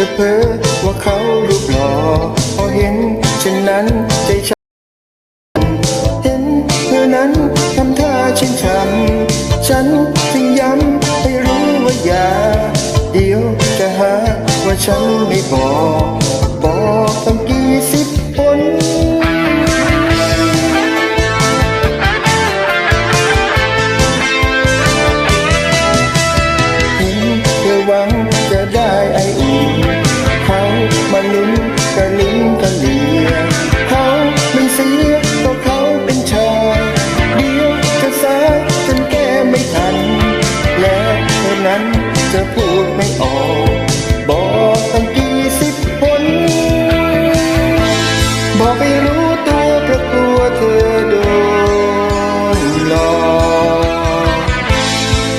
ธอเพ้อว่าเขารูปหล่อพอเห็นเช่นนั้นใจฉันเห็นเธอนั้นทำท่าเช่นฉันฉันจึงย้ำให้รู้ว่าอย่า เดี๋ยวจะหาว่าฉันไม่บอกบอกตั้งกี่สิบคนเห็นเธอหวัง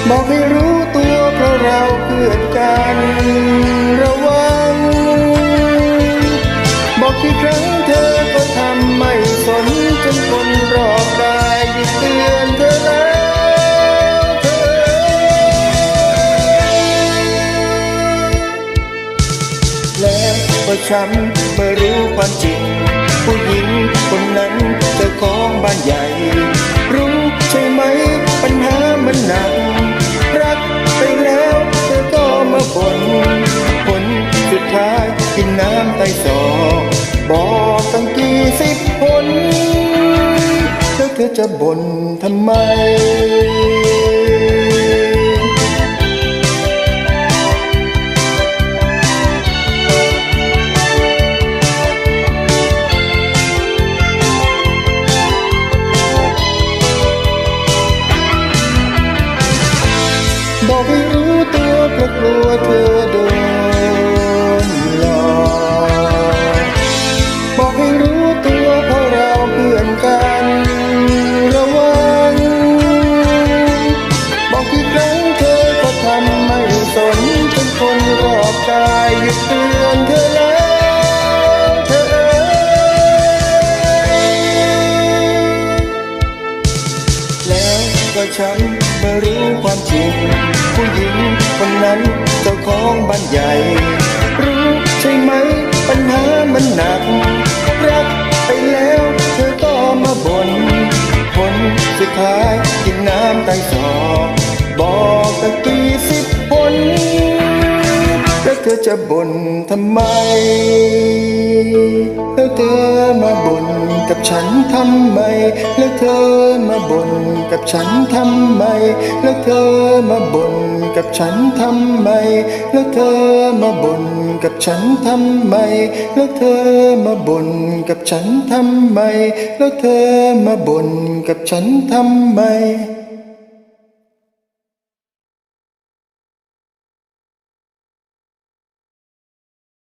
บอกให้รู้ตัวเพราะเราเพื่อนกันระวัง บอกกี่ครั้งเธอก็ทำไม่สนจนคนรอบกายหยุดเตือนเธอแล้วเธอแล้วก็ฉันเมื่อรู้ความจริง ผู้หญิงคนนั้น สอบอกตั้งกี่สิบคนแล้วเธอจะบ่นทำไม วก็ฉันมื่รู้ความจริง ผู้หญิงคนนั้นเจ้าของบ้านใหญ่ รู้ใช่ไหมปัญหามันหนัก รักไปแล้วเธอก็มาบ่นผลสุดท้ายกินน้ำไตสอบบอกตะกี้สิบคนแล้วเธอจะบ่นทำไมแล้วเธอมาบ่น กับฉันทำไม แล้วเธอมาบ่นกับฉันทำไม แล้วเธอมาบ่นกับฉันทำไม แล้วเธอมาบ่นกับฉันทำไม แล้วเธอมาบ่นกับฉันทำไม แล้วเธอมาบ่นกับฉันทำไม